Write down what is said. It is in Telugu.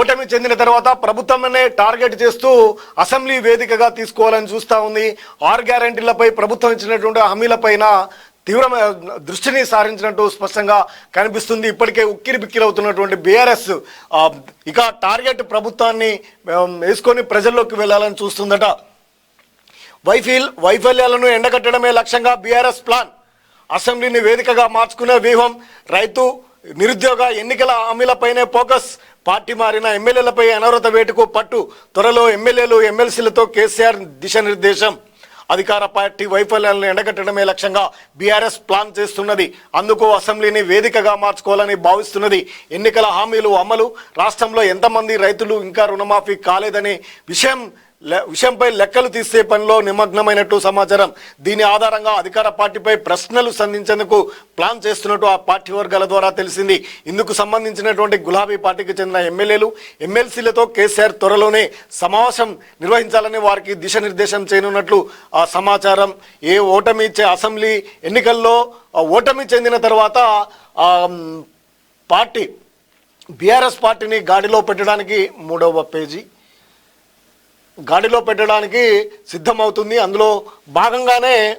ఓటమి చెందిన తర్వాత ప్రభుత్వమనే టార్గెట్ చేస్తూ అసెంబ్లీ వేదికగా తీసుకోవాలని చూస్తూ ఉంది. ఆరు గ్యారంటీలపై ప్రభుత్వం ఇచ్చినటువంటి హామీలపైన తీవ్రమైన దృష్టిని సారించినట్టు స్పష్టంగా కనిపిస్తుంది. ఇప్పటికే ఉక్కిరి బిక్కిరవుతున్నటువంటి బీఆర్ఎస్ ఇక టార్గెట్ ప్రభుత్వాన్ని వేసుకొని ప్రజల్లోకి వెళ్ళాలని చూస్తుందట. వైఫీల్ వైఫల్యాలను ఎండగట్టడమే లక్ష్యంగా బీఆర్ఎస్ ప్లాన్. అసెంబ్లీని వేదికగా మార్చుకునే వ్యూహం రైతు నిరుద్యోగ ఎన్నికల హామీలపైనే ఫోకస్. పార్టీ మారిన ఎమ్మెల్యేలపై అనవరత వేటుకు పట్టు. త్వరలో ఎమ్మెల్యేలు ఎమ్మెల్సీలతో కేసీఆర్ దిశానిర్దేశం. అధికార పార్టీ వైఫల్యాలను ఎండగట్టడమే లక్ష్యంగా బీఆర్ఎస్ ప్లాన్ చేస్తున్నది. అందుకు అసెంబ్లీని వేదికగా మార్చుకోవాలని భావిస్తున్నది. ఎన్నికల హామీలు అమలు. రాష్ట్రంలో ఎంతమంది రైతులు ఇంకా రుణమాఫీ కాలేదనే విషయం విషయంపై లెక్కలు తీసే పనిలో నిమగ్నమైనట్టు సమాచారం. దీని ఆధారంగా అధికార పార్టీపై ప్రశ్నలు సంధించేందుకు ప్లాన్ చేస్తున్నట్టు ఆ పార్టీ వర్గాల ద్వారా తెలిసింది. ఇందుకు సంబంధించినటువంటి గులాబీ పార్టీకి చెందిన ఎమ్మెల్యేలు ఎమ్మెల్సీలతో కేసీఆర్ త్వరలోనే సమావేశం నిర్వహించాలని వారికి దిశానిర్దేశం చేయనున్నట్లు ఆ సమాచారం. ఏ ఓటమి ఇచ్చే అసెంబ్లీ ఎన్నికల్లో ఓటమి చెందిన తర్వాత పార్టీ బీఆర్ఎస్ పార్టీని గాడిలో పెట్టడానికి మూడవ పేజీ. గాడిలో పెట్టడానికి సిద్ధమవుతుంది. అందులో భాగంగానే